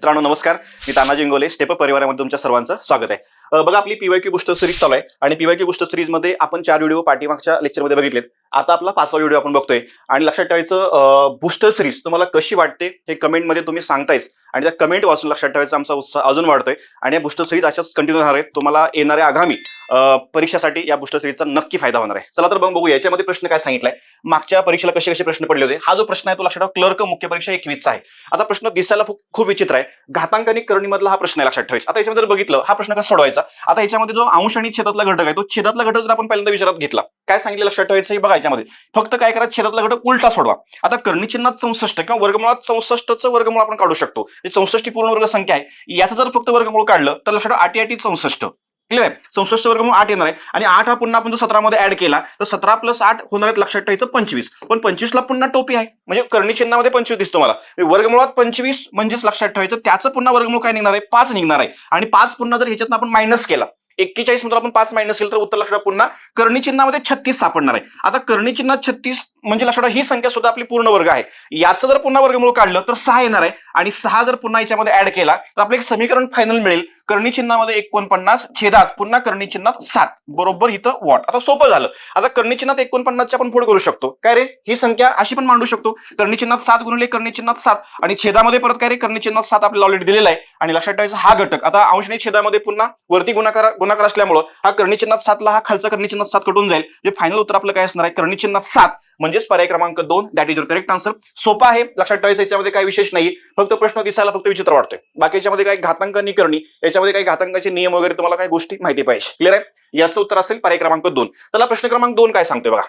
मित्रांनो नमस्कार. मी तानाजी इंगोले स्टेप परिवारामध्ये तुमच्या सर्वांचं स्वागत आहे. बघा आपली पीवायक्यू गोष्ट सिरीज चालू आहे. आणि पीवायक्यू गोष्ट सिरीजमध्ये आपण चार व्हिडिओ पाठीमागच्या लेक्चरमध्ये बघितलेत. आता आपला पाचवा व्हिडिओ आपण बघतोय. आणि लक्षात ठेवायचं बुस्टर सिरीज तुम्हाला कशी वाटते हे कमेंटमध्ये तुम्ही सांगतायच आणि त्या कमेंट वाचून लक्षात ठेवायचा आमचा उत्साह अजून वाढतोय. आणि या बुस्टर सिरीज अशाच कंटिन्यू होणार आहेत. तुम्हाला येणाऱ्या आगामी परीक्षासाठी परीक्षेसाठी या बुस्टर सिरीजचा नक्की फायदा होणार आहे. चला तर मग बघू याच्यामध्ये प्रश्न काय सांगितलाय? मागच्या परीक्षेला कसे कसे प्रश्न पडले होते? हा जो प्रश्न आहे तो लक्षात ठेवा क्लर्क मुख्य परीक्षा एकवीसचा आहे. आता प्रश्न दिसायला खूप खूप विचित्र आहे. घातांकानी करणीमधला हा प्रश्न आहे लक्षात ठेवायचा. आता याच्यामध्ये बघितलं हा प्रश्न कसा सोडवायचा? आता याच्यामध्ये जो अंश आणि छेदातला घटक आहे तो छेदातला घटक जर आपण पहिल्यांदा विचारात घेतला काय सांगितलं लक्षात ठेवायचं हे बघा याच्यामध्ये. फक्त काय करा छेदातला घटक उलटा सोडवा. आता कर्णीचिन्हात चौसष्ट किंवा वर्गमुळात चौसष्टचं वर्गमूळ आपण काढू शकतो. ही चौसष्ट पूर्ण वर्ग संख्या आहे. याचं जर फक्त वर्गमूळ काढलं तर लक्षात ठेवा, आठी आठी चौसष्ट. क्लिअर आहे? चौसष्ट वर्गमूळ आठ येणार आहे. आणि आठ हा पुन्हा आपण जो सतरामध्ये ऍड केला तर सतरा प्लस आठ होणार आहेत लक्षात ठेवायचं पंचवीस. पण पंचवीसला पुन्हा टोपी आहे. म्हणजे कर्णी चिन्हामध्ये पंचवीस दिसतो मला. वर्गमुळात पंचवीस म्हणजेच लक्षात ठेवायचं त्याचं पुन्हा वर्गमुळ काय निघणार आहे? पाच निघणार आहे. आणि पाच पुन्हा जर ह्याच्यात आपण मायनस केला एक्केचाळीस मधून आपण पाच मायनस केलं तर उत्तर लक्षात पुन्हा. कर्णी चिन्हामध्ये छत्तीस सापडणार आहे. आता कर्णी चिन्हात छत्तीस म्हणजे लक्षात ही संख्या सुद्धा आपली पूर्ण वर्ग आहे. याचं जर पुन्हा वर्गमूळ काढलं तर सहा येणार आहे. आणि सहा जर पुन्हा याच्यामध्ये ऍड केला तर आपलं एक समीकरण फायनल मिळेल. कर्णी चिन्हामध्ये एकोणपन्नास छेदात पुन्हा कर्णी चिन्हात सात. बरोबर इथं वॉट. आता सोपं झालं. आता कर्णी चिन्हात एकोणपन्नासच्या आपण पुढे करू शकतो. काय रे? ही संख्या अशी पण मांडू शकतो. कर्णी चिन्हात सात गुणिले कर्णी चिन्हात सात. आणि छेदामध्ये परत काय रे? कर्णी चिन्हात सात आपल्याला ऑलरेडी दिलेला आहे. आणि लक्षात ठेवायचा हा घटक. आता अंशने छेदामध्ये पुन्हा वरती गुणाकार गुणाकार असल्यामुळं हा कर्णी चिन्हात सातला हा खालचा कर्णी चिन्हात सात कटून जाईल. जे फायनल उत्तर आपलं काय असणार आहे? कर्णी चिन्हात सात. म्हणजेच पर्याय क्रमांक दोन that is your correct answer सोपा आहे. लक्षात ठेवायचं याच्यामध्ये काही विशेष नाही फक्त प्रश्न दिसायला फक्त विचित्र वाटतोय. बाकी याच्यामध्ये काही घातांक करणी याच्यामध्ये काही घातांकाचे नियम वगैरे तुम्हाला काही गोष्टी माहिती पाहिजे. क्लिअर आहे? याचं उत्तर असेल पर्याय क्रमांक दोन. त्याला प्रश्न क्रमांक दोन काय सांगतोय बघा.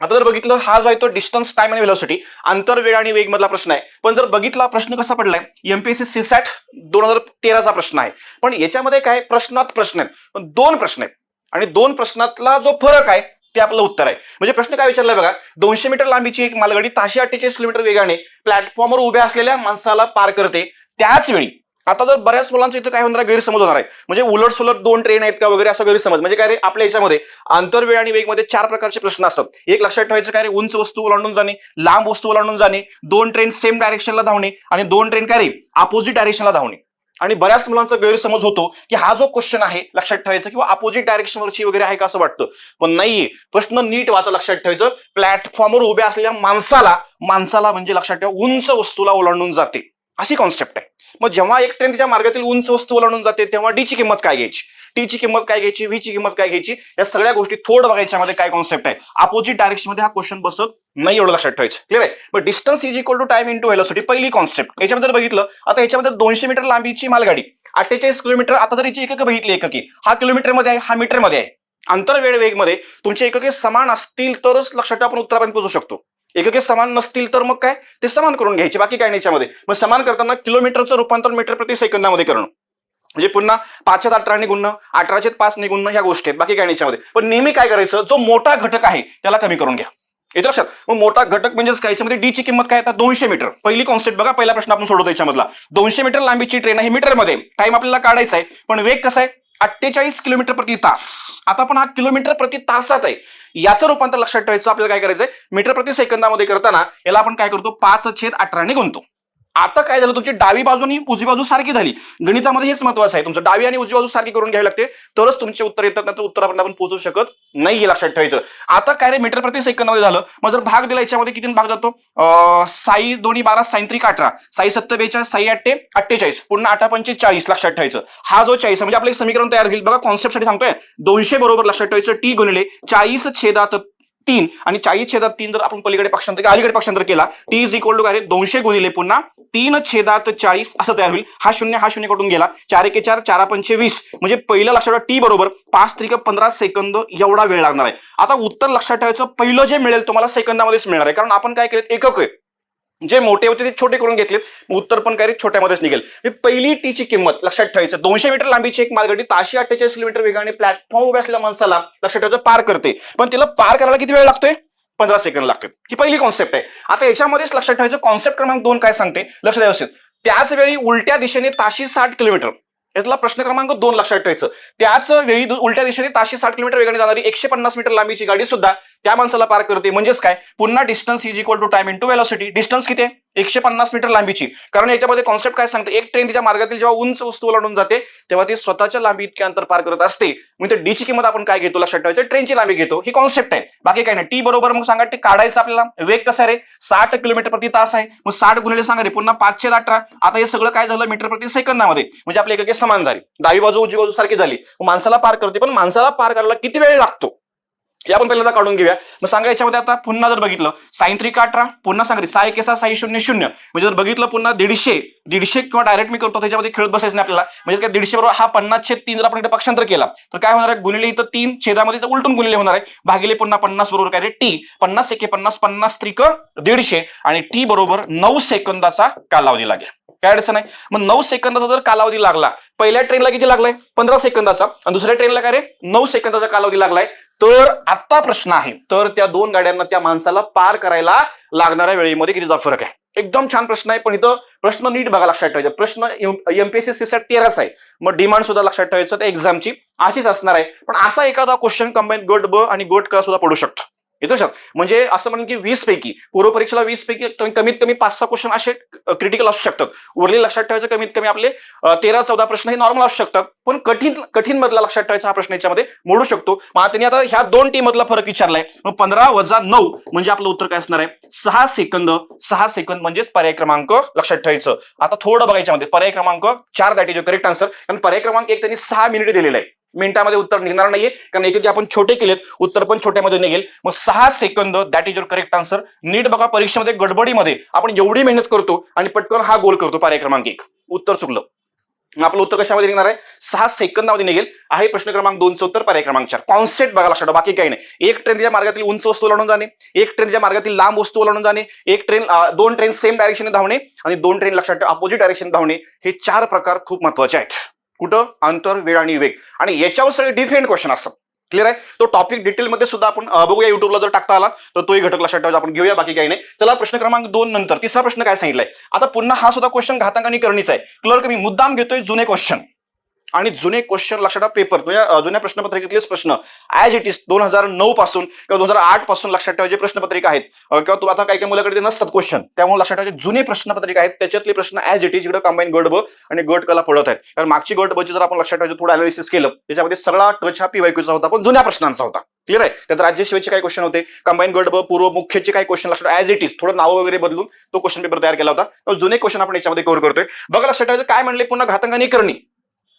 आता जर बघितलं हा जो आहे तो डिस्टन्स टाइम आणि व्हेलॉसिटी अंतर वेळ आणि वेग मधला प्रश्न आहे. पण जर बघितला प्रश्न कसा पडलाय? एमपीएससी सीसॅट दोन हजार तेराचा प्रश्न आहे. पण याच्यामध्ये काय? प्रश्नात प्रश्न आहेत. पण दोन प्रश्न आहेत. आणि दोन प्रश्नातला जो फरक आहे ते आपलं उत्तर आहे. म्हणजे प्रश्न काय विचारलाय बघा दोनशे मीटर लांबीची एक मालगाडी ताशे अठ्ठेचाळीस किलोमीटर वेगाने प्लॅटफॉर्मवर उभ्या असलेल्या माणसाला पार करते. त्याच वेळी आता जर बऱ्याच मुलांचं इथं काय होणार गैरसमज होणार आहे. म्हणजे उलट सुलट दोन ट्रेन आहेत का वगैरे असं गैरसमज. म्हणजे काय रे आपल्या याच्यामध्ये आंतरवेळ आणि वेगमध्ये चार प्रकारचे प्रश्न असतात. एक लक्षात ठेवायचं काय रे उंच वस्तू ओलांडून जाणे लांब वस्तू ओलांडून जाणे दोन ट्रेन सेम डायरेक्शनला धावणे आणि दोन ट्रेन काय रे अपोजिट डायरेक्शनला धावणे. आणि बऱ्याच मुलांचा गैरसमज होतो की हा जो क्वेश्चन आहे लक्षात ठेवायचा किंवा अपोजिट डायरेक्शनवरची वगैरे आहे का असं वाटतं. पण नाहीये. प्रश्न नीट वाचा लक्षात ठेवायचं. प्लॅटफॉर्मवर उभ्या असलेल्या माणसाला माणसाला म्हणजे लक्षात ठेवा उंच वस्तूला ओलांडून जाते. अशी कॉन्सेप्ट आहे. मग जेव्हा एक ट्रेन तिच्या मार्गातील उंच वस्तू ओलांडून जाते तेव्हा डी ची किंमत काय घ्यायची? टी ची किंमत काय घ्यायची? व्ही ची किंमत काय घ्यायची? या सगळ्या गोष्टी थोड बघायच्या मध्ये काय कॉन्सेप्ट आहे. अपोजिट डायरेक्शनमध्ये हा क्वेश्चन बसत नाही एवढं लक्षात ठेवायचं. क्लिअर आहे? But distance is equal to time into velocity पहिली कॉन्सेप्ट याच्यामध्ये बघितलं आता याच्यामध्ये दोनशे मीटर लांबीची मालगाडी अठ्ठेचाळीस किलोमीटर आता जर हिची एकक बघितली एककी हा किलोमीटरमध्ये आहे हा मीटरमध्ये आहे. अंतर वेळ वेगमध्ये तुमचे एकके समान असतील तरच लक्षात आपण उत्तरापर्यंत पोहोचू शकतो. एकके समान नसतील तर मग काय? ते समान करून घ्यायचे बाकी काय नाही याच्यामध्ये. मग समान करताना किलोमीटरचं रूपांतर मीटर प्रति सेकंदामध्ये करणं. म्हणजे पुन्हा पाचशे अठरा गुणणं अठराशे पाच ने ह्या गोष्टी आहेत. बाकी काय नाही याच्यामध्ये. पण नेहमी काय करायचं? जो मोठा घटक आहे त्याला कमी करून घ्या. येतं लक्षात? मग मोठा घटक म्हणजेच काय? याच्यामध्ये डी ची किंमत काय? आता दोनशे मीटर. पहिली कॉन्सेप्ट बघा पहिला प्रश्न आपण सोडवतो याच्यामधला. दोनशे मीटर लांबीची ट्रेन आहे मीटरमध्ये. टाइम आपल्याला काढायचा आहे. पण वेग कसा आहे? अठ्ठेचाळीस किलोमीटर प्रति तास. आता पण हा किलोमीटर प्रति तासात आहे. याचं रूपांतर लक्षात ठेवायचं आपल्याला काय करायचंय? मीटर प्रति सेकंदामध्ये करताना याला आपण काय करतो? पाच छेद अठराने गुणतो. आता काय झालं? तुमची डावी बाजू आणि उजवी बाजू सारखी झाली. गणितामध्ये हेच महत्वाचं आहे. तुमचं डावी आणि उजवी बाजू सारखी करून घ्यावी लागते. तरच तुमचे उत्तर येतात नंतर उत्तरापर्यंत आपण पोहोचू शकत नाही हे लक्षात ठेवायचं. आता काय रे मीटर प्रति सेकंदामध्ये झालं. मग जर भाग दिला याच्यामध्ये किती भाग जातो? साई दोन्ही बारा साई त्रिक अठरा. साई सत्तर बेचाळीस साई अठ्ठे अठ्ठेचाळीस. पुन्हा अठरा पंचे चाळीस लक्षात ठेवायचं. हा जो चाळीस म्हणजे आपलं एक समीकरण तयार होईल. बघा कॉन्सेप्टसाठी सांगतोय. दोनशे बरोबर लक्षात ठेवायचं. टी गुणिले चाळीस छेदात तीन आणि चाळीस छेदात तीन जर आपण पलीकडे पक्षांतर अलीकडे पक्षांतर केला टी इज इक्वल टू काय दोनशे गुणिले पुन्हा तीन छेदात चाळीस असं तयार होईल. हा शून्य हा शून्य कटून गेला. चार एके चार चारा पंचे वीस. म्हणजे पहिलं लक्षात टी बरोबर. पाच त्रिक पंधरा सेकंद एवढा वेळ लागणार आहे. आता उत्तर लक्षात ठेवायचं पहिलं जे मिळेल तुम्हाला सेकंदामध्येच मिळणार आहे. कारण आपण काय केलं? एकक आहे. जे मोठे होते ते छोटे करून घेतले. उत्तर पण काही छोट्यामध्येच निघेल. पहिली टीची किंमत लक्षात ठेवायचं. दोनशे मीटर लांबीची एक मालगाडी ताशी अठ्ठेचाळीस किलोमीटर वेगाने प्लॅटफॉर्म उभ्या असलेल्या माणसाला लक्षात ठेवायचं पार करते. पण तिला पार करायला किती वेळ लागतोय? पंधरा सेकंद लागतात ही पहिली कॉन्सेप्ट आहे. आता याच्यामध्येच लक्षात ठेवायचं कॉन्सेप्ट क्रमांक दोन काय सांगते? लक्ष द्या त्याच वेळी उलट्या दिशेने ताशी साठ किलोमीटर. यातला प्रश्न क्रमांक दोन लक्षात ठेवायचं. त्याच वेळी उलट्या दिशेने ताशी साठ किलोमीटर वेगाने जाणारी एकशे पन्नास मीटर लांबीची गाडी सुद्धा त्या माणसाला पार करते. म्हणजेच काय? पुन्हा distance is equal to time into velocity distance किती आहे? एकशे पन्नास मीटर लांबीची. कारण याच्यामध्ये कॉन्सेप्ट काय सांगते? एक ट्रेन तिच्या मार्गातील जेव्हा उंच वस्तू ओलांडून जाते तेव्हा ती स्वतःच्या लांबी इतके अंतर पार करत असते. म्हणजे डीची किंमत आपण काय घेतो? लक्षात ठेवायचं. ट्रेनची लांबी घेतो. ही कॉन्सेप्ट आहे. बाकी काय नाही. टी बरोबर मग सांगा ते काढायचं आपल्याला? वेग कसा रे? साठ किलोमीटर प्रति तास आहे. मग साठ गुणिले सांगा रे पुन्हा पाचशे अठरा. आता हे सगळं काय झालं? मीटर प्रति सेकंदामध्ये. म्हणजे आपली एकके समान झाली. डावी बाजू उजवी बाजू सारखी झाली. माणसाला पार करते. पण माणसाला पार करायला किती वेळ लागतो? हे आपण पहिल्यांदा काढून घेऊया. मग सांगा याच्यामध्ये आता पुन्हा जर बघितलं साईन त्रिक अठरा पुन्हा सांगा साय केसा साई शून्य शून्य. म्हणजे जर बघितलं पुन्हा दीडशे दीडशे किंवा डायरेक्ट मी करतो त्याच्यामध्ये खेळत बसायचं नाही आपल्याला. म्हणजे काय दीडशे बरोबर हा पन्नास छेद तीन जर आपण इथे पक्षांतर केला तर काय होणार आहे? गुणिले इथं तीन छेदामध्ये तर उलटून गुणिले होणार आहे. भागिले पुन्हा पन्नास बरोबर काय रे? टी. पन्नास एके पन्नास पन्नास त्रिक दीडशे. आणि टी बरोबर नऊ सेकंदाचा कालावधी लागेल. काय अडचण आहे? मग नऊ सेकंदाचा जर कालावधी लागला पहिल्या ट्रेनला किती लागलाय? पंधरा सेकंदाचा. आणि दुसऱ्या ट्रेनला काय रे? नऊ सेकंदाचा कालावधी लागलाय. तर आता प्रश्न आहे. तर त्या दोन गाड्यांना त्या माणसाला पार करायला लागणाऱ्या वेळेमध्ये कितीचा फरक आहे? एकदम छान प्रश्न आहे पण इथं प्रश्न नीट बघा लक्षात ठेवायचा. प्रश्न एमपीएससी साठी तेराच आहे. मग डिमांड सुद्धा लक्षात ठेवायचं त्या एक्झामची अशीच असणार आहे. पण असा एखादा क्वेश्चन कंबाईन गट ब आणि गट क सुद्धा पडू शकतो. येतो शक म्हणजे असं म्हणून की वीस पैकी पूर्व परीक्षेला वीस पैकी कमी- कमीत कमी पाच सहा क्वेश्चन असे क्रिटिकल असू शकतात. उरले लक्षात ठेवायचं कमीत कमी आपले तेरा चौदा प्रश्न हे नॉर्मल असू शकतात. पण कठीण कठीण मधला लक्षात ठेवायचा हा प्रश्न याच्यामध्ये मोडू शकतो. मग त्यांनी आता ह्या दोन टीम मधला फरक विचारलाय. मग पंधरा वजा नऊ म्हणजे आपलं उत्तर काय असणार आहे? सहा सेकंद सहा सेकंद म्हणजेच पर्याय क्रमांक लक्षात ठेवायचं. आता थोडं बघायच्यामध्ये पर्याय क्रमांक चार दॅट इज करेक्ट आन्सर कारण पर्याय क्रमांक एक त्यांनी सहा मिनिट दिलेला आहे. मिनिटामध्ये उत्तर निघणार नाहीये. कारण एक आपण छोटे केलेत उत्तर पण छोट्यामध्ये निघेल. मग सहा second that is your correct answer नीट बघा परीक्षेमध्ये गडबडीमध्ये आपण एवढी मेहनत करतो आणि पटकन हा गोल करतो पर्याय क्रमांक एक. उत्तर चुकलं. मग आपलं उत्तर कशामध्ये निघणार आहे? सहा सेकंदामध्ये निघेल. आहे प्रश्न क्रमांक दोनचं उत्तर पर्याय क्रमांक चार. कॉन्सेप्ट बघा लक्षात बाकी काही नाही. एक ट्रेनच्या मार्गातील उंच वस्तू ओलांडून जाणे. एक ट्रेनच्या मार्गातील लांब वस्तू ओलांडून जाणे. एक ट्रेन दोन ट्रेन सेम डायरेक्शन धावणे. आणि दोन ट्रेन लक्षात ठेवा अपोजिट डायरेक्शन धावणे. हे चार प्रकार खूप महत्त्वाचे आहेत. कुठं? अंतर वेळ आणि वेग. आणि याच्यावर सगळे डिफरंट क्वेश्चन असतात. क्लिअर आहे? तो टॉपिक डिटेलमध्ये सुद्धा आपण बघूया युट्यूबला जर टाकता आला तर तोही घटक लक्षात ठेवायचा आपण घेऊया बाकी काही नाही. चला प्रश्न क्रमांक दोन नंतर. तिसरा प्रश्न काय सांगितलाय? आता पुन्हा हा सुद्धा क्वेश्चन घातांकानी करणीचा आहे. क्लर्क मी मुद्दाम घेतोय जुने क्वेश्चन आणि जुने क्वेश्चन लक्षात ठेवा पेपर जुन्या जुन्या प्रश्नपत्रिकेतलेच प्रश्न. ॲज इट इज दोन हजार नऊ पासून किंवा दोन हजार आठपासून लक्षात ठेवायचे प्रश्नपत्रिका आहेत. किंवा तू आता काही काही मुलाकडे नसतात क्वेश्चन त्यामुळे लक्षात ठेवायचे जुने प्रश्नपत्रिका आहेत त्याच्यातले प्रश्न ॲज इट इज इकडे कंबाईन गट ब आणि गट कला पडत आहेत. कारण मागची गट बची जर आपण लक्षात ठेवायचं थोडं अनालिसिस केलं त्याच्यामध्ये सगळा टच हा पीवायक्यूचा होता पण जुन्या प्रश्नांचा होता. क्लिअर आहे? त्यात राज्यसेवेचे काही क्वेश्चन होते. कंबाईन गट ब पूर्व मुख्यचे काही क्वेश्चन लक्षात ॲज इट इज थोडं नाव वगैरे बदलून तो क्वेश्चन पेपर तयार केला होता. जुने क्वेश्चन आपण याच्यामध्ये कव्हर करतोय. बघा लक्षात ठेवायचं काय म्हणले पुन्हा घातंगाने करणी.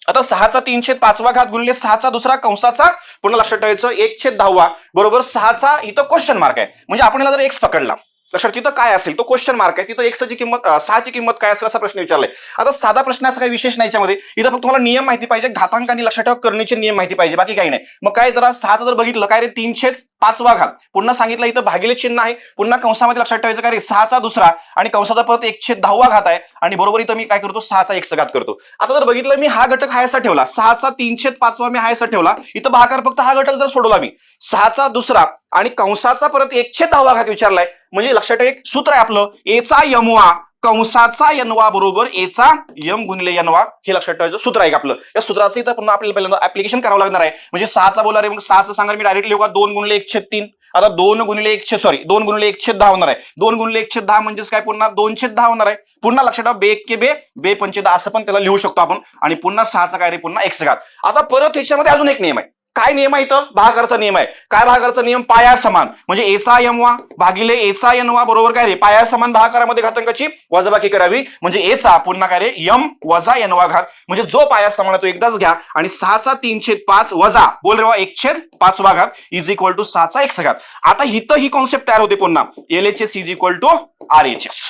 आता सहाचा तीनशे पाचवा घात गुणले सहाचा दुसरा कंसाचा पुन्हा लक्षात ठेवायचं एकशे दहावा. बरोबर सहाचा इथं क्वेश्चन मार्क आहे. म्हणजे आपण जर एक्स पकडला लक्षात तिथं काय असेल? तो क्वेश्चन मार्क आहे. तिथं एक्सची किंमत सहाची किंमत काय असेल असा प्रश्न विचारलाय. आता साधा प्रश्न असा काही विशेष नाही याच्यामध्ये. इथं फक्त तुम्हाला नियम माहिती पाहिजे घातांक आणि लक्षात ठेवा करणीचे नियम माहिती पाहिजे बाकी काही नाही. मग काय जरा सहाचं जर बघितलं काय रे? तीनशे पाचवा घात. पुन्हा सांगितलं इथं भागिले चिन्ह आहे. पुन्हा कंसामध्ये लक्षात ठेवायचं काय रे? सहाचा दुसरा आणि कंसाचा परत एकशे दहावा घात आहे. आणि बरोबर इथं मी काय करतो? सहाचा एकशे घात करतो. आता जर बघितलं मी हा घटक हायसा ठेवला. सहाचा तीनशे पाचवा मी हायसा ठेवला. इथं भाकार फक्त हा घटक जर सोडवला मी. सहाचा दुसरा आणि कंसाचा परत एकशे दहावा घात विचारलाय. म्हणजे लक्षात ठेवा एक सूत्र आहे आपलं एचा यमवा कंसाचा यनवा बरोबर एचा यम गुणिले यनवा हे लक्षात ठेवायचं सूत्र आहे आपलं. या सूत्राचं इथं पुन्हा आपल्याला पहिल्यांदा ऍप्लिकेशन करावं लागणार आहे. म्हणजे सहाचा बोला रे मग सहाचं सांगा मी डायरेक्टली का दोन गुणले एकशे तीन. आता दोन गुणिले एकशे सॉरी दोन गुणिले एकशे दहा होणार आहे. दोन गुणिले एकशे दहा म्हणजेच काय पुन्हा दोनशे दहा होणार आहे. पुन्हा लक्षात ठेवा बे के बे बे पंचे दहा असं पण त्याला लिहू शकतो आपण. आणि पुन्हा सहाचा काय रे पुन्हा एकशे घात आता परत ह्याच्यामध्ये अजून एक नियम आहे. काय नियम आहे इथं? भागाकारचा नियम आहे. काय भागाकारचा नियम? पाया समान म्हणजे एचा यमवा भागिले एचा यनवा बरोबर काय रे? पाया समान भागाकारामध्ये घातांकाची वजाबाकी करावी. म्हणजे एचा पुन्हा काय रे? यम वजा यनवा घात. म्हणजे जो पाया समान आहे तो एकदाच घ्या. आणि सहाचा तीनशे पाच वजा. बोल रे वा एकशेत पाच घात. इज इक्वल टू सहाचा एक घात आता इथं ही कॉन्सेप्ट तयार होते पुन्हा. L H S is equal to R H S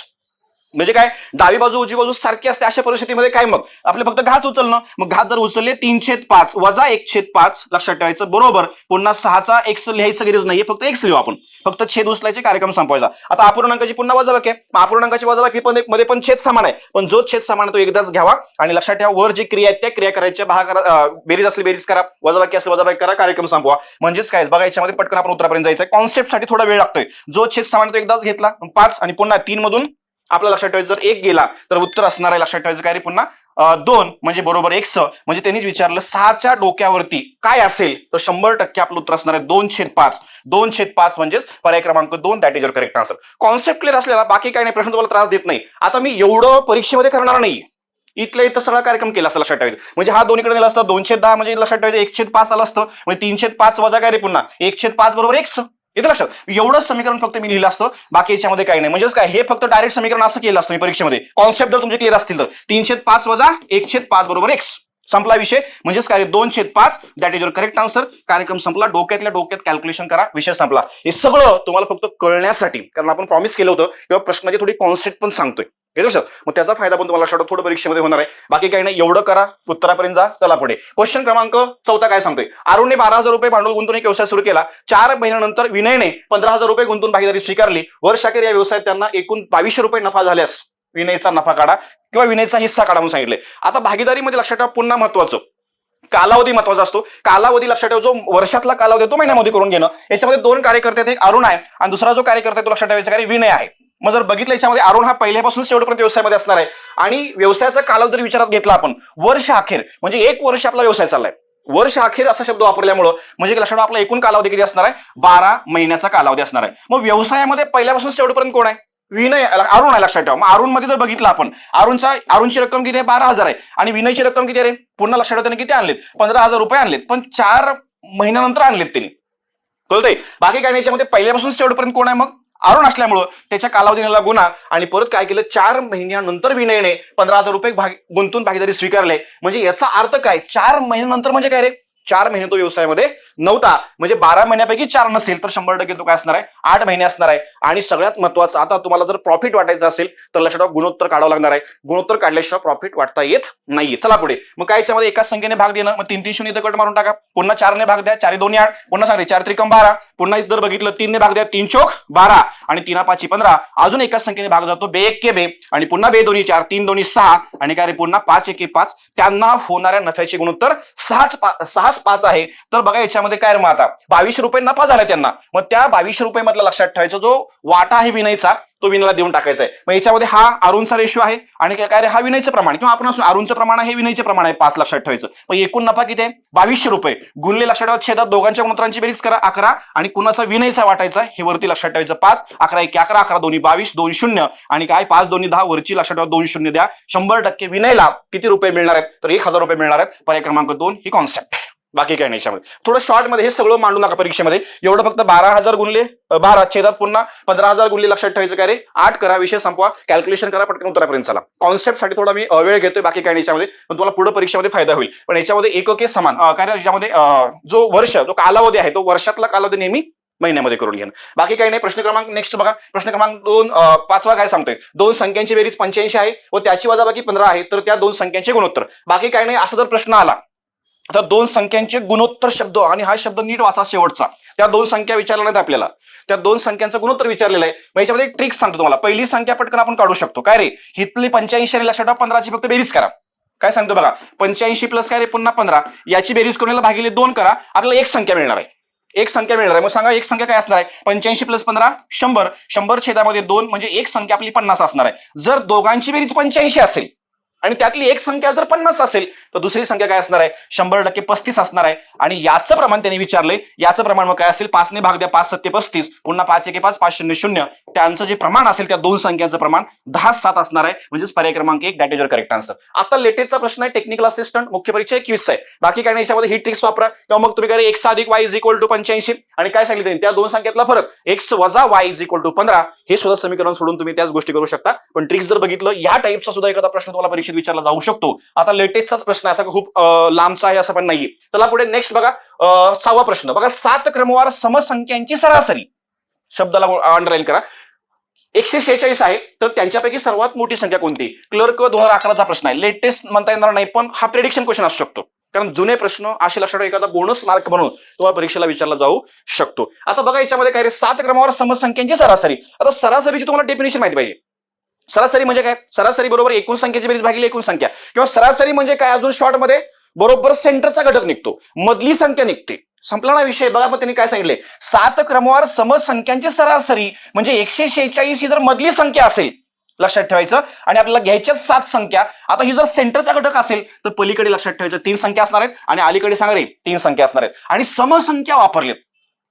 म्हणजे काय? डावी बाजू उजवी बाजू सारखी असते अशा परिस्थितीमध्ये काय मग? आपले फक्त घात उचलणं. मग घात जर उचलले तीन छेद पाच वजा एक छेद पाच लक्षात ठेवायचं बरोबर. पुन्हा सहाचा एक्स लिहायचं गरज नाहीये फक्त एक्स लिहू आपण. फक्त छेद उचलायचे कार्यक्रम संपवायचा. आता अपूर्णांकाची पुन्हा वजाबाकी आहे. अपूर्णांकाची वजाबाकी पण मध्ये पण छेद समान आहे. पण जो छेद समान आहे तो एकदाच घ्यावा. आणि लक्षात ठेवा वर जी क्रिया आहेत त्या क्रिया करायच्या भाग बेरीज असली बेरीज करा. वजाबाकी असली वजाबाकी करा कार्यक्रम संपवा. म्हणजेच काय? बघा याच्यामध्ये पटकन आपण उत्तरापर्यंत जायचं कॉन्सेप्टसाठी थोडा वेळ लागतोय. जो छेद समान तो एकदाच घेतला. पाच आणि पुन्हा तीन मधून आपल्या लक्षात ठेवायचं जर एक गेला तर उत्तर असणार आहे लक्षात ठेवायचं. काय रे पुन्हा? दोन म्हणजे बरोबर एक स. म्हणजे त्यांनीच विचारलं सहाच्या डोक्यावरती काय असेल? तर शंभर टक्के आपलं उत्तर असणार आहे दोन छेद पाच. दोन छेद पाच म्हणजेच पर्याय क्रमांक दोन that is correct answer concept clear असलेला बाकी काही नाही प्रश्न तुम्हाला त्रास देत नाही. आता मी एवढं परीक्षेमध्ये करणार नाही. इथल्या इथं सगळा कार्यक्रम केला असता लक्षात ठेवायचं. म्हणजे हा दोन्हीकडे दिला असतं दोनशे दहा म्हणजे लक्षात ठेवायचं एकशे पाच आलं असतं. म्हणजे तीनशे पाच वजा काय रे पुन्हा? एकशे पाच बरोबर एक्स येतं लक्षात. एवढंच समीकरण फक्त मी लिहिलं असतं बाकी याच्यामध्ये काही नाही. म्हणजेच काय? हे फक्त डायरेक्ट समीकरण असं केलं असतं मी परीक्षेमध्ये. कॉन्सेप्ट जर तुमचे क्लिअर असतील तर. तीनशे पाच वजा एकशे पाच बरोबर एक्स संपला विषय. म्हणजेच काय दोनशे पाच. That is your correct answer कार्यक्रम संपला. डोक्यातल्या डोक्यात कॅल्क्युलेशन करा. विषय संपला. हे सगळं तुम्हाला फक्त कळण्यासाठी कारण आपण प्रॉमिस केलं होतं किंवा प्रश्नाची थोडी कॉन्सेप्ट पण सांगतोय. मग त्याचा फायदा पण तुम्हाला लक्षात थोडं परीक्षेमध्ये होणार आहे. बाकी काही नाही एवढं करा उत्तरापर्यंत जा चला पुढे. क्वेश्चन क्रमांक चौथा काय सांगतोय? अरुणने बारा हजार रुपये भांडवल गुंतवणूक व्यवसाय सुरू केला. चार महिन्यानंतर विनयने पंधरा हजार रुपये गुंतवून भागीदारी स्वीकारली. वर्षाखेर या व्यवसायात त्यांना एकूण बावीसशे रुपये नफा झाल्यास विनयचा नफा काढा किंवा विनयचा हिस्सा काढा म्हणून सांगितले. आता भागीदारीमध्ये लक्षात ठेवा पुन्हा महत्वाचं कालावधी महत्त्वाचा असतो. कालावधी लक्षात ठेवा जो वर्षातला कालावधी तो महिन्यामध्ये करून घेणं. याच्यामध्ये दोन कार्यकर्ते आहेत एक अरुण आहे आणि दुसरा जो कार्यकर्ता आहे तो लक्षात ठेवायचा कार्य विनय आहे. मग जर बघितलं याच्यामध्ये अरुण हा पहिल्यापासून शेवटपर्यंत व्यवसायामध्ये असणार आहे. आणि व्यवसायाचा कालावधी विचारात घेतला आपण वर्ष अखेर म्हणजे एक वर्ष आपला व्यवसाय चाललाय. वर्ष अखेर असा शब्द वापरल्यामुळं म्हणजे लक्षात आपला एकूण कालावधी किती असणार आहे? बारा महिन्याचा कालावधी असणार आहे. मग व्यवसायामध्ये पहिल्यापासून शेवटपर्यंत कोण आहे? विनय अरुण आहे लक्षात ठेवा. मग अरुणमध्ये जर बघितलं आपण अरुणचा अरुणची रक्कम किती आहे? बारा हजार आहे. आणि विनयची रक्कम किती आहे पुन्हा लक्षात ठेवा त्याने किती आणलेत? पंधरा हजार रुपये आणलेत. पण चार महिन्यानंतर आणलेत त्यांनी. कळतंय? बाकी काय नाही याच्यामध्ये पहिल्यापासून शेवटपर्यंत कोण आहे मग? अरुण असल्यामुळं त्याच्या कालावधीला गुन्हा आणि परत काय केलं? चार महिन्यानंतर विनयने पंधरा हजार रुपये भाग गुंतून भागीदारी स्वीकारले. म्हणजे याचा अर्थ काय? चार महिन्यानंतर म्हणजे काय रे? चार महिने तो व्यवसायामध्ये नव्हता. म्हणजे बारा महिन्यापैकी चार नसेल तर शंभर टक्के तो काय असणार आहे? आठ महिने असणार आहे. आणि सगळ्यात महत्वाचं आता तुम्हाला जर प्रॉफिट वाटायचं असेल तर लक्षात ठेवा गुणोत्तर काढावं लागणार आहे. गुणोत्तर काढल्याशिवाय प्रॉफिट वाटता येत नाहीये. चला पुढे. मग काय याच्यामध्ये एकाच संख्येने भाग देणं? मग तीन तीन शून्य इथं कट मारून टाका. पुन्हा चारने भाग द्या चारी दोन्ही आठ पुन्हा सांगा चार त्रिकम बारा. पुन्हा जर बघितलं तीनने भाग द्या तीन चोक बारा. आणि तीना पाच पंधरा. अजून एकाच संख्येने भाग जातो बे एक के बे. आणि पुन्हा बे दोन्ही चार तीन दोन्ही सहा. आणि काय रे पुन्हा पाच एके पाच. त्यांना होणाऱ्या नफ्याचे गुणोत्तर सहाच पाच सहाच पाच आहे. तर बघा याच्या याच्यामध्ये काय मग आता? बावीसशे रुपये नफा झाला त्यांना. मग त्या बावीसशे रुपये मधला लक्षात ठेवायचा जो वाटा आहे विनयचा तो विनयला देऊन टाकायचा आहे मग याच्यामध्ये हा अरुणचा रेशो आहे आणि काय काय रे हा विनयचं प्रमाण. किंवा आपण असून अरुणचं प्रमाण आहे हे विनयचे प्रमाण आहे पाच लक्षात ठेवायचं. मग एकूण नफा किती आहे? बावीसशे रुपये. गुणले लक्षात ठेवा छेदात दोघांच्या मंत्रांची बेरीज करा अकरा आणि कुणाचा विनयचा वाटायचा हे वरती लक्षात ठेवायचं पाच. अकरा एक अकरा अकरा दोन्ही बावीस दोन शून्य. आणि काय? पाच दोन्ही दहा वरची लक्षात ठेवा दोन शून्य द्या. शंभर टक्के विनयला किती रुपये मिळणार आहेत? तर एक हजार रुपये मिळणार आहेत. पर्याय क्रमांक दोन ही कॉन्सेप्ट बाकी काही नाही याच्यामध्ये. थोडं शॉर्टमध्ये हे सगळं मांडू नका परीक्षेमध्ये. एवढं फक्त बारा हजार गुणले बारा छेदात पुन्हा पंधरा हजार गुणले लक्षात ठेवायचं काय रे? आठ करा विषय संपवा. कॅल्क्युलेशन करा पटकन उत्तरापर्यंत चला कॉन्सेप्टसाठी थोडा मी वेळ घेतोय बाकी काही नाही याच्यामध्ये. पण तुम्हाला पुढे परीक्षेमध्ये फायदा होईल. पण याच्यामध्ये एकके समान काय याच्यामध्ये जो वर्ष जो कालावधी आहे तो वर्षातला कालावधी नेहमी महिन्यामध्ये करून घेणं. बाकी काही नाही प्रश्न क्रमांक नेक्स्ट बघा. प्रश्न क्रमांक दोन पाचवा काय सांगतोय? दोन संख्यांची बेरीज पंच्याऐंशी आहे व त्याची वजाबाकी पंधरा आहे तर त्या दोन संख्यांचे गुणोत्तर. बाकी काही नाही असा जर प्रश्न आला तर दोन संख्यांचे गुणोत्तर शब्द आणि हा शब्द नीट वाचा शेवटचा. त्या दोन संख्या विचारल्या नाहीत आपल्याला. त्या दोन संख्यांचं गुणोत्तर विचारलेलं आहे. मग याच्यामध्ये एक ट्रिक सांगतो तुम्हाला. पहिली संख्या पटकन आपण काढू शकतो. काय रे? हितली पंच्याऐंशी आणि लक्षात ठेवा पंधराची फक्त बेरीज करा. काय सांगतो बघा? पंच्याऐंशी प्लस काय रे? पुन्हा पंधरा. याची बेरीज करून भागिले दोन करा. आपल्याला एक संख्या मिळणार आहे. एक संख्या मिळणार आहे. मग सांगा एक संख्या काय असणार आहे? पंच्याऐंशी प्लस पंधरा शंभर. शंभर छेदामध्ये दोन म्हणजे एक संख्या आपली पन्नास असणार आहे. जर दोघांची बेरीज पंच्याऐंशी असेल आणि त्यातली एक संख्या जर पन्नास असेल तर दुसरी संख्या काय असणार आहे? शंभर टक्के पस्तीस असणार आहे. आणि याचं प्रमाण त्यांनी विचारले याचं प्रमाण मग काय असेल? पाचने भाग द्या पाच सत्ते पस्तीस पुन्हा पाच एके पाच पाच शून्य शून्य. त्यांचं जे प्रमाण असेल त्या दोन संख्यांचं प्रमाण दहा सात असणार आहे. म्हणजेच पर्याय क्रमांक एक दॅट इज करेक्ट आन्सर आता लेटेस्टचा प्रश्न आहे टेक्निकल असिस्टंट मुख्य परीक्षा एकवीस आहे. बाकी काय नाही याच्यामध्ये ही ट्रिक्स वापरा. किंवा मग तुम्ही काय एक्स अधिक वाय इज इक्वल टू पंच्याऐंशी. आणि काय सांगितलं त्यांनी? त्या दोन संख्यातला फरक. एक्स वजा वाय इज इक्वल टू पंधरा. हे सुद्धा समीकरण सोडून तुम्ही त्याच गोष्टी करू शकता. पण ट्रिक्स जर बघितलं या टाईपचा सुद्धा एखादा प्रश्न तुम्हाला परीक्षा परीक्षेत विचारला जाऊ शकतो. आता लेटेस्टचाच प्रश्न असा खूप लांबचा आहे असं पण नाहीये. चला पुढे नेक्स्ट बघा सहावा प्रश्न. बघा सात क्रमवार समसंख्यांची सरासरी. शब्दाला अंडरलाईन करा. एकशे शेहेचाळीस आहे तर त्यांच्यापैकी सर्वात मोठी संख्या कोणती? क्लर्क दोन हजार अकराचा प्रश्न आहे. लेटेस्ट म्हणता येणार नाही पण हा प्रेडिक्शन क्वेश्चन असू शकतो. कारण जुने प्रश्न असे लक्षात एखादा बोनस मार्क म्हणून तुम्हाला परीक्षेला विचारला जाऊ शकतो. आता बघा याच्यामध्ये काय रे सात क्रमावर समसंख्यांची सरासरी. आता सरासरीची तुम्हाला डेफिनेशन माहिती पाहिजे. सरासरी म्हणजे काय? सरासरी बरोबर एकूण संख्येची बेरीज भागिले एकूण संख्या. किंवा सरासरी म्हणजे काय? अजून शॉर्टमध्ये बरोबर सेंटरचा घटक निघतो. मधली संख्या निघते. संपला ना विषय? बघा मग त्यांनी काय सांगितले. सात क्रमवार समसंख्यांची सरासरी म्हणजे एकशे शेहेचाळीस ही जर मधली संख्या असेल लक्षात ठेवायचं आणि आपल्याला घ्यायच्यात सात संख्या आता ही जर सेंटरचा घटक असेल तर पलीकडे लक्षात ठेवायचं तीन संख्या असणार आहेत आणि अलीकडे सांगा रे तीन संख्या असणार आहेत. आणि समसंख्या वापरलेत.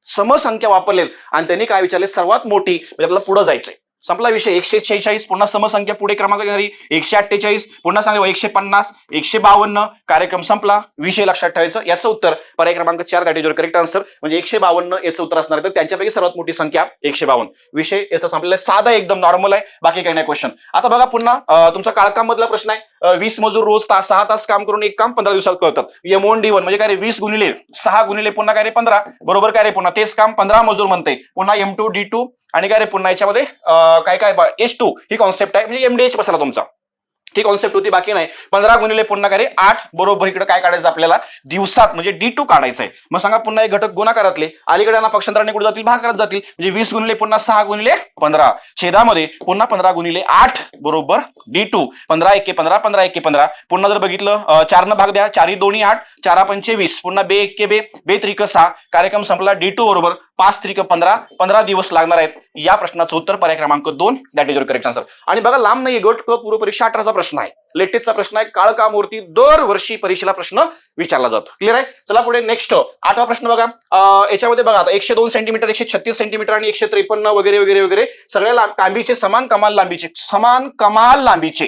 समसंख्या वापरलेत. आणि त्यांनी काय विचारले? सर्वात मोठी म्हणजे आपल्याला पुढे जायचंय. संपला विषय. एकशे शेहेचाळीस पुन्हा समसंख्या पुढे क्रमांक घेणारी एकशे अठ्ठेचाळीस पुन्हा सांगितलं एकशे पन्नास एकशे बावन्न. कार्यक्रम संपला. विषय लक्षात ठेवायचं. याचं उत्तर पर्याय क्रमांक चार कॅटेगरी करेक्ट आन्सर म्हणजे एकशे बावन्न याचं उत्तर असणार तर त्यांच्यापैकी सर्वात मोठी संख्या एकशे बावन्न. विषय याचा संपलेला आहे. साधा एकदम नॉर्मल आहे. बाकी काही नाही क्वेश्चन आता बघा पुन्हा तुमचा काळकाम मधला प्रश्न आहे. वीस मजूर रोज तास सहा तास काम करून एक काम पंधरा दिवसात करतात एमओन डी वन म्हणजे काय रे? वीस गुणिले सहा गुणिले पुन्हा काय रे? पंधरा. बरोबर काय रे पुन्हा? तेच काम पंधरा मजूर म्हणते पुन्हा एम टू डी टू आणि काय रे पुन्हा याच्यामध्ये काय काय एच टू ही कॉन्सेप्ट आहे. म्हणजे एमडीएच बसला तुमचा. ही कॉन्सेप्ट होती बाकी नाही. पंधरा गुणिले पुन्हा काय रे आठ बरोबर इकडे काय काढायचं आपल्याला? दिवसात म्हणजे डी टू काढायचं आहे मग सांगा पुन्हा एक घटक गुणाकारातले. अलीकडे ना पक्षांतराने कुठे जातील? भागात जातील. म्हणजे वीस गुणिले पुन्हा सहा गुणिले पंधरा. छेदामध्ये पुन्हा पंधरा गुणिले आठ बरोबर डी टू. पंधरा एके पंधरा पंधरा एके पंधरा. पुन्हा जर बघितलं चारनं भाग द्या. चारी दोन्ही आठ चारा पंचे वीस. पुन्हा बे एके बे बे त्रिक सहा. कार्यक्रम संपला डी टू बरोबर. पाच त्रिक पंधरा पंधरा दिवस लागणार आहेत. या प्रश्नाचं उत्तर पर्याय क्रमांक दोन दॅट इज करेक्ट आन्सर आणि बघा लांब नाही गट क पूर्व परीक्षा अठराचा प्रश्न आहे. लेटेस्टचा प्रश्न आहे काळकामूर्ती दरवर्षी परीक्षेला प्रश्न विचारला जातो. क्लिअर आहे? चला पुढे नेक्स्ट आठवा प्रश्न बघा. याच्यामध्ये बघा आता एकशे दोन सेंटीमीटर एकशे छत्तीस सेंटीमीटर आणि एकशे त्रेपन्न वगैरे वगैरे वगैरे सगळ्या कांबीचे समान कमाल लांबीचे समान कमाल लांबीचे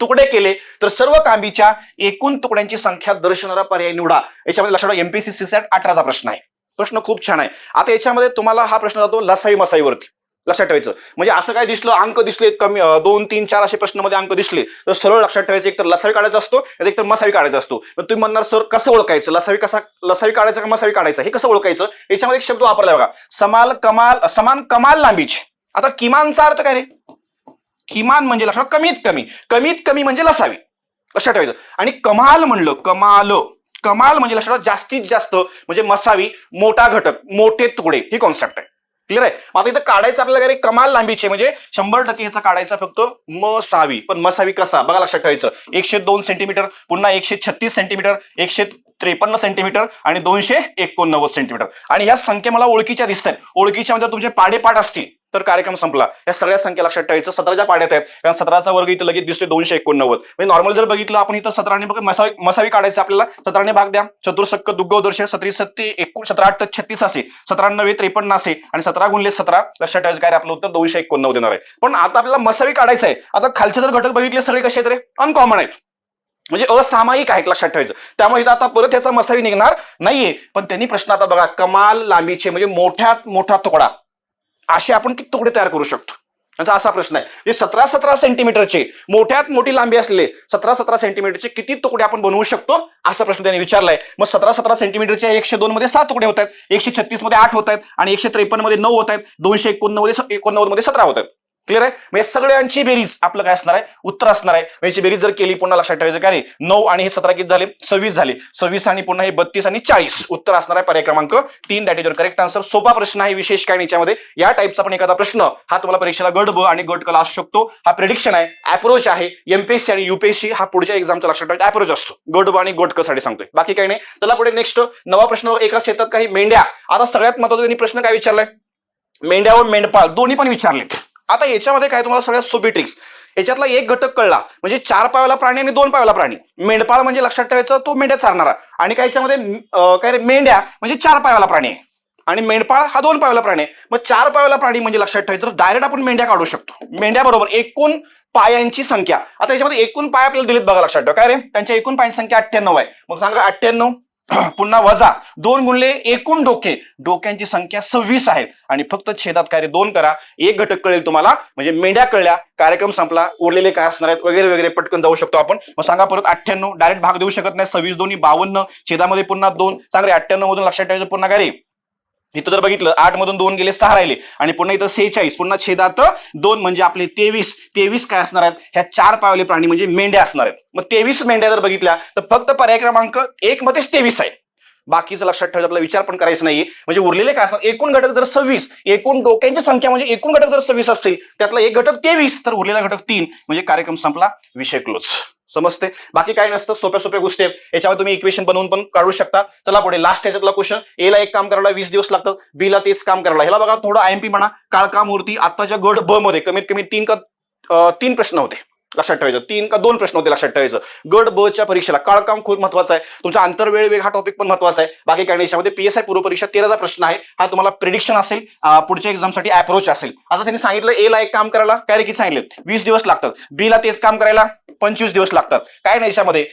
तुकडे केले तर सर्व कांबीच्या एकूण तुकड्यांची संख्या दर्शवणारा पर्याय निवडा. याच्यामध्ये लक्षात एमपीसीसी सॅट अठराचा प्रश्न आहे. प्रश्न खूप छान आहे. आता याच्यामध्ये तुम्हाला हा प्रश्न जातो लसाई मसाईवरती. लक्षात ठेवायचं. म्हणजे असं काय दिसलं अंक दिसले कमी दोन तीन चार असे प्रश्नामध्ये अंक दिसले. तर सरळ लक्षात ठेवायचं एक तर लसावी काढायचा असतो एक तर मसावी काढायचा असतो. पण तुम्ही म्हणणार सर कसं ओळखायचं? लसावी कसा लसावी काढायचा का मसावी काढायचा? हे कसं ओळखायचं? याच्यामध्ये एक शब्द वापरला बघा. समाल कमाल समान कमाल लांबीचे आता किमानचा अर्थ काय रे? किमान म्हणजे लक्षात कमीत कमी. कमीत कमी म्हणजे लसावी. लक्षात ठेवायचं. आणि कमाल म्हणलं कमाल. कमाल म्हणजे लक्षात जास्तीत जास्त म्हणजे मसावी मोठा घटक मोठे तुकडे ही कॉन्सेप्ट आहे. क्लिअर आहे? मग आता इथं काढायचं आपल्याला काय कमाल लांबीचे म्हणजे शंभर टक्के ह्याचा काढायचा फक्त मसावी. पण मसावी कसा? बघा लक्षात ठेवायचं. एकशे दोन सेंटीमीटर पुन्हा एकशे छत्तीस सेंटीमीटर एकशे त्रेपन्न सेंटीमीटर आणि दोनशे एकोणनव्वद सेंटीमीटर आणि ह्या संख्या मला ओळखीच्या दिसत आहेत ओळखीच्या म्हणजे तुमचे पाडेपाठ असतील. तर कार्यक्रम संपला. या सगळ्या संख्या लक्षात ठेवायचं. सतराच्या पाड्यात आहेत. कारण सतराचा वर्ग इथे लगेच दिसतोय दोनशे एकोणनव्वद. म्हणजे नॉर्मल जर बघितलं आपण इथं सतराने बघ मसावी मसावी काढायचं आपल्याला सतराने भाग द्या. चतुर्सक्क दुग्गोदर्श सत्री सत्ती एकूण सतरा अठ्ठ छत्तीस असे सतरानव्वे त्रेपन्न असे आणि सतरा गुणले सतरा लक्षात ठेवायचं काय रे? आपलं उत्तर दोनशे एकोणनव्वद देणार आहे. पण आता आपल्याला मसावी काढायचं आहे. आता खालचे जर घटक बघितले सगळे कसे आहेत रे? अनकॉमन आहेत. म्हणजे असामायिक आहेत लक्षात ठेवायचं. त्यामुळे आता परत याचा मसावी निघणार नाहीये. पण त्यांनी प्रश्न आता बघा कमाल लांबीचे म्हणजे मोठ्यात मोठा तुकडा. असे आपण किती तुकडे तयार करू शकतो? याचा असा प्रश्न आहे. म्हणजे सतरा सतरा सेंटीमीटरचे मोठ्यात मोठी लांबी असलेले सतरा सतरा सेंटीमीटरचे किती तुकडे आपण बनवू शकतो? असा प्रश्न त्यांनी विचारलाय. मग सतरा सतरा सेंटीमीटरचे एकशे दोन मध्ये सात तुकडे होत आहेत. एकशे छत्तीसमध्ये आठ होत आहेत. आणि एकशे त्रेपन्नमध्ये नऊ होत आहेत. दोनशे एकोणनव्वद एकोणनव्वदमध्ये सतरा होत आहेत. क्लिअर आहे? म्हणजे सगळ्यांची बेरीज आपलं काय असणार आहे? उत्तर असणार आहे. म्हणजे याची बेरीज जर केली पुन्हा लक्षात ठेवायचं काय रे नऊ आणि हे सतरा किती झाले? सव्वीस झाले. सव्वीस आणि पुन्हा हे बत्तीस आणि चाळीस. उत्तर असणार आहे पर्याय क्रमांक तीन. दॅट इज करेक्ट आन्सर सोपा प्रश्न आहे विशेष काय याच्यामध्ये? या टाईपचा पण एखादा प्रश्न हा तुम्हाला परीक्षेला गडब ब आणि गट कला असू शकतो. हा प्रिडिक्शन आहे अप्रोच आहे. एमपीएससी आणि युपीएससी हा पुढच्या एक्झामचा लक्षात ठेवायचा अप्रोच असतो. गट ब आणि गट क साठी सांगतोय? बाकी काही नाही. चला पुढे नेक्स्ट नवा प्रश्न एका शेतात काही मेंढ्या. आता सगळ्यात महत्त्वाचा त्यांनी प्रश्न काय विचारलाय? मेंढ्या व मेंढपाळ दोन्ही पण विचारलेत. आता याच्यामध्ये काय तुम्हाला सगळ्यात सोपी ट्रिक्स याच्यातला एक घटक कळला. म्हणजे चार पायाला प्राणी आणि दोन पायाला प्राणी. मेंढपाळ म्हणजे लक्षात ठेवायचं तो मेंढ्या चारणारा आणि काय याच्यामध्ये काय रे मेंढ्या म्हणजे चार पायाला प्राणी आहे. आणि मेंढपाळ हा दोन पायाला प्राणी आहे. मग चार पायाला प्राणी म्हणजे लक्षात ठेवायचं डायरेक्ट आपण मेंढ्या काढू शकतो. मेंढ्या बरोबर एकूण पायांची संख्या. आता याच्यामध्ये एकूण पाय आपल्याला दिलीत बघा लक्षात ठेवा. काय रे? त्यांच्या एकूण पायांची संख्या अठ्ठ्याण्णव आहे. मग सांगा अठ्ठ्याण्णव. पुन्हा वजा. दोन गुणले एकूण डोके. डोक्यांची संख्या सव्वीस आहे. आणि फक्त छेदात काय रे? दोन करा. एक घटक कळेल तुम्हाला. म्हणजे मेंढ्या कळल्या. कार्यक्रम संपला. उरलेले काय असणार आहेत? वगैरे वगैरे पटकन जाऊ शकतो आपण. मग सांगा परत अठ्ठ्याण्णव. डायरेक्ट भाग देऊ शकत नाही. सव्वीस दोन्ही बावन्न. छेदामध्ये पुन्हा दोन. सांग रे अठ्ठ्याण्णव मधून लक्षात ठेवायचं पुन्हा काय रे? इथं जर बघितलं आठ मधून दोन गेले सहा राहिले. आणि पुन्हा इथं सेहेचाळीस पुन्हा छेदात दोन म्हणजे आपले तेवीस. तेवीस काय असणार आहेत? ह्या चार पावले प्राणी म्हणजे मेंढ्या असणार आहेत. मग तेवीस मेंढ्या जर बघितल्या तर फक्त पर्याय क्रमांक एक मध्येच तेवीस आहे. बाकीचं लक्षात ठेवायचं आपला विचार पण करायचा नाहीये. म्हणजे उरलेले काय असणार? एकूण घटक जर सव्वीस एकूण डोक्यांची संख्या म्हणजे एकूण घटक जर सव्वीस असतील त्यातला एक घटक तेवीस तर उरलेला घटक तीन. म्हणजे कार्यक्रम संपला विषय क्लोज समजते. बाकी काय नसतं सोप्या सोप्या गोष्टी आहेत. याच्यावर तुम्ही इक्वेशन बनवून पण काढू शकता. चला पुढे लास्ट याच्यातला क्वेश्चन ए ला एक काम करायला वीस दिवस लागतात. बी ला तेच काम करायला. ह्याला बघा थोडं आयएमपी म्हणा काळका मूर्ती आत्ताच्या गट ब मध्ये. कमीत कमी तीन का तीन प्रश्न होते. लक्षात ठेवायचं. तीन का दोन प्रश्न होते लक्षात ठेवायचं. गट ब च्या परीक्षेला काळकाम खूप महत्त्वाचा आहे. तुमचा आंतरवेळ वेग हा टॉपिक पण महत्त्वाचा आहे. बाकी काही याच्यामध्ये पीएसआय पूर्व परीक्षा तेराचा प्रश्न आहे. हा तुम्हाला प्रिडिक्शन असेल पुढच्या एक्झामसाठी अप्रोच असेल. आता त्यांनी सांगितलं ए ला एक काम करायला. काय रे सांगितले वीस दिवस लागतात. बी ला तेच काम करायला. पंचवीस दिवस लागतात. काय नाही याच्यामध्ये.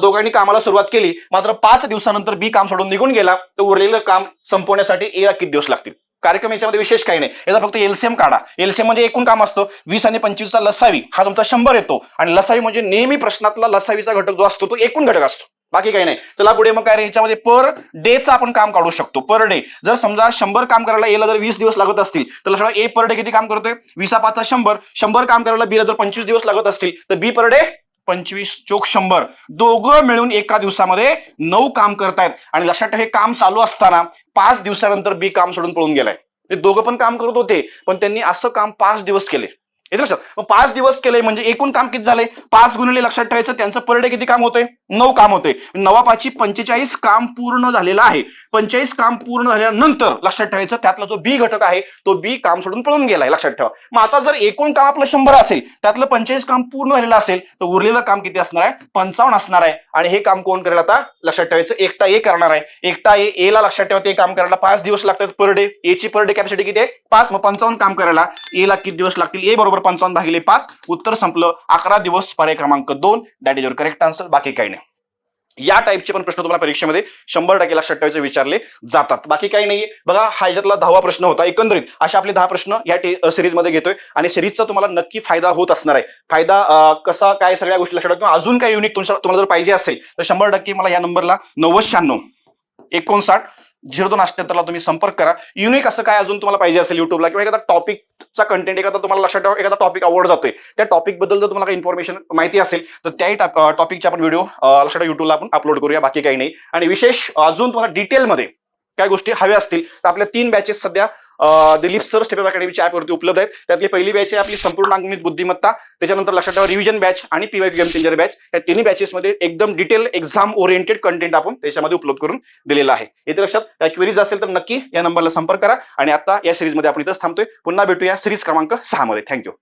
दोघांनी कामाला सुरुवात केली. मात्र पाच दिवसानंतर बी काम सोडून निघून गेला. तर उरलेलं काम संपवण्यासाठी ए किती दिवस लागतील? कार्यक्रम याच्यामध्ये विशेष काही नाही. याचा फक्त एलसीएम काढा. एलसीएम म्हणजे एकूण काम असतं. वीस आणि पंचवीसचा लसावी हा तुमचा शंभर येतो. आणि लसावी म्हणजे नेहमी प्रश्नातला लसावीचा घटक जो असतो तो एकूण घटक असतो. बाकी काही नाही. चला पुढे मग काय रे, याच्यामध्ये पर डेचं आपण काम काढू शकतो. पर डे जर समजा शंभर काम करायला एला जर वीस दिवस लागत असतील तर लक्षात ए पर डे किती काम करतोय? विसा पाचचा शंभर. शंभर काम करायला बीला जर पंचवीस दिवस लागत असतील तर बी पर डे पंचवीस चोक शंभर. दोघं मिळून एका दिवसामध्ये नऊ काम करतायत. आणि लक्षात ठेव हे काम चालू असताना पाच दिवसानंतर बी काम सोडून पळून गेलाय. ते दोघं पण काम करत होते पण त्यांनी असं काम पाच दिवस केले. येतं लक्षात. मग पाच दिवस केले म्हणजे एकूण काम किती झाले पाच गुणिले लक्षात ठेवायचं त्यांचं पर डे किती काम होतंय? नऊ काम होते. नवा पंचेचाळीस काम पूर्ण झालेलं आहे. पंचेचाळीस काम पूर्ण झाल्यानंतर लक्षात ठेवायचं त्यातला जो बी घटक आहे तो बी काम सोडून पळून गेलाय. लक्षात ठेवा. मग आता जर एकूण काम आपलं शंभर असेल त्यातलं पंचेचाळीस काम पूर्ण झालेलं असेल तर उरलेलं काम किती असणार आहे? पंचावन्न असणार आहे. आणि हे काम कोण करेल आता? लक्षात ठेवायचं एकटा ए करणार आहे. एकटा ए ए ला लक्षात ठेवा ते काम करायला पाच दिवस लागतात पर डे. ए ची पर डे कॅपॅसिटी किती आहे? पाच. मग पंचावन्न काम करायला ए ला किती दिवस लागतील? ए बरोबर पंचावन्न भागिले पाच. उत्तर संपलं. अकरा दिवस पर्याय क्रमांक दोन. That is your correct answer बाकी काही नाही. या टाईपचे पण प्रश्न तुम्हाला परीक्षेमध्ये शंभर टक्के लक्षात ठेवायचे विचारले जातात. बाकी काही नाहीये. बघा हा याच्यातला दहावा प्रश्न होता एकंदरीत. असे आपले दहा प्रश्न या सिरीजमध्ये घेतोय आणि सिरीजचा तुम्हाला नक्की फायदा होत असणार आहे. फायदा कसा काय सगळ्या गोष्टी लक्षात ठेवा किंवा अजून काय युनिक तुम्हाला जर पाहिजे असेल तर शंभर टक्के मला या नंबरला नव्वद शहाण्णव एकोणसाठ झिरो दोन अठ्ठ्याहत्तरला तुम्ही संपर्क करा. युनिक असं काय अजून तुम्हाला पाहिजे असेल युट्यूबला किंवा एखादा टॉपिकचा कंटेंट एखादा तुम्हाला लक्षात ठेवा एखादा टॉपिक आवड जातोय. त्या टॉपिकबद्दल जर तुम्हाला काही इन्फॉर्मेशन माहिती असेल तर त्याही टॉपिकचे आपण व्हिडिओ लक्षात ठेवा युट्यूबला आपण अपलोड करूया बाकी काही नाही. आणि विशेष अजून तुम्हाला डिटेलमध्ये काय गोष्टी हव्या असतील तर आपल्या तीन बॅचेस सध्या दिलीप सर स्टेप अकॅडमीच्या ॲपवरती उपलब्ध आहेत. त्यातली पहिली बॅच आहे आपली संपूर्ण अंगणित बुद्धिमत्ता. त्याच्यानंतर लक्षात ठेवा रिव्हिजन बॅच आणि पीवाय गेम चेंजर बॅच या तिन्ही बॅचेसमध्ये एकदम डिटेल एक्झाम ओरिएंटेड कंटेंट आपण त्याच्यामध्ये उपलब्ध करून दिलेला आहे. इथे लक्षात क्वेरीज असेल तर नक्की या नंबरला संपर्क करा. आणि आता या सिरीजमध्ये आपण इथंच थांबतोय. पुन्हा भेटूया सिरीज क्रमांक सहा मध्ये. थँक्यू